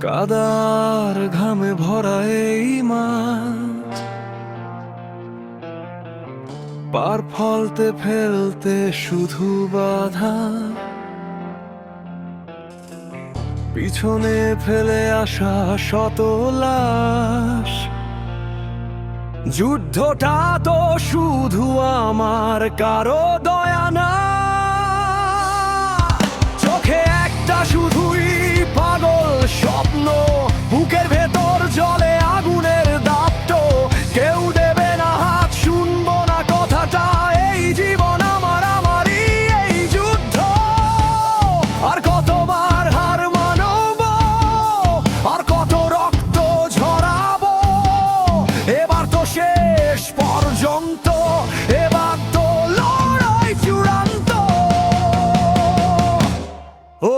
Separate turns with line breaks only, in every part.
কাদার ঘামে ভরা এই মাঠ। পার ফলতে ফেলতে শুধু বাধা। পিছনে ফেলে আসা শত লাশ। যুদ্ধটা তো শুধু আমার, কারও দয়া না। চোখে একটা শুধুই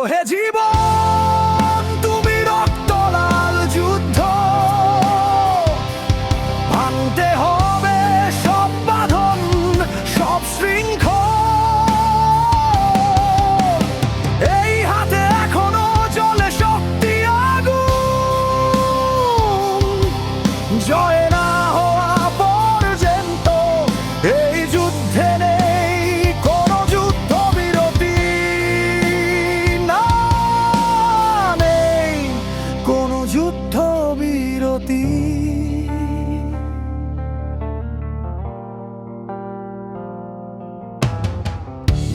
হে জীবন!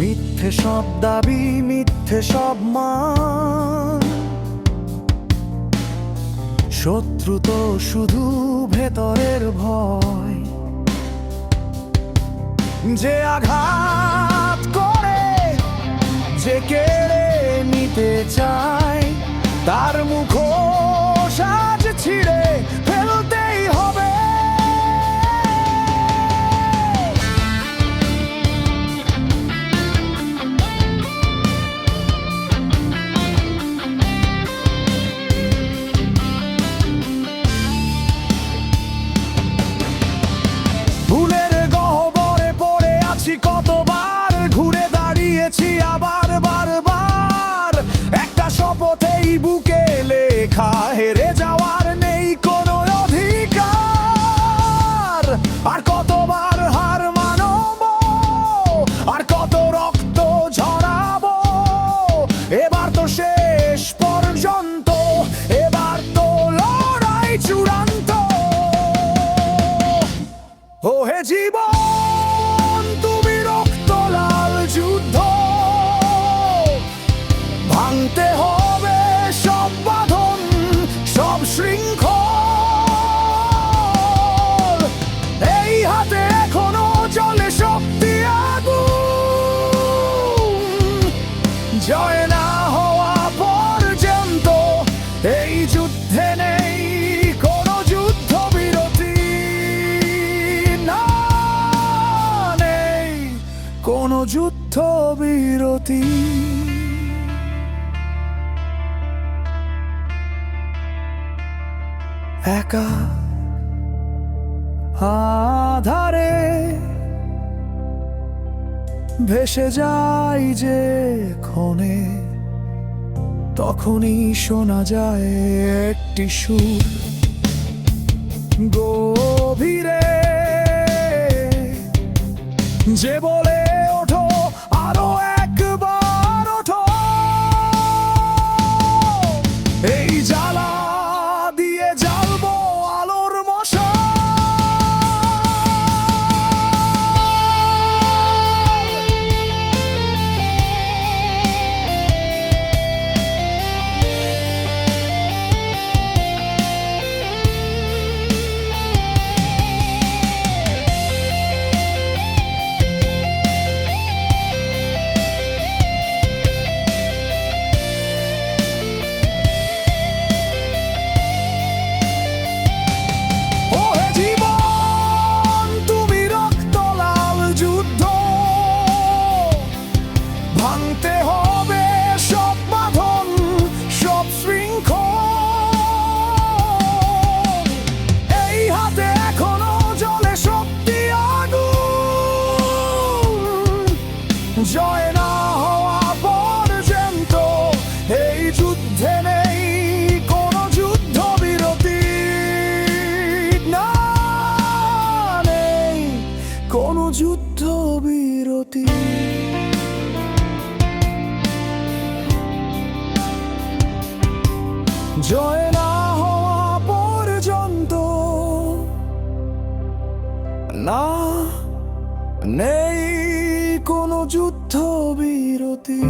মিথ্যে সব দাবি, মিথ্যে সব মান। শত্রু তো শুধু ভেতরের ভয়। যে আঘাত করে, যে কেড়ে নিতে চায়, তার মুখ ভুলের গহ্বরে পড়ে আছি কতবার, ঘুরে দাঁড়িয়েছি আবার বারবার। একটা শপথেই বুকে লেখা, হেরে যাওয়ার নেই কোনো অধিকার। আর কতবার হার মানব, আর কত রক্ত ঝরাবো, এবার যুদ্ধ বিরতি। একা আধারে ভেসে যাই যে ক্ষণে, তখনই শোনা যায় একটি সুর। গভীরে যে বলে জয় না হওয়া পর্যন্ত এই যুদ্ধে নেই কোন যুদ্ধ বিরতি। না নেই কোন যুদ্ধ বিরতি। জয় না হওয়া পর্যন্ত না নেই যুদ্ধ বিরতি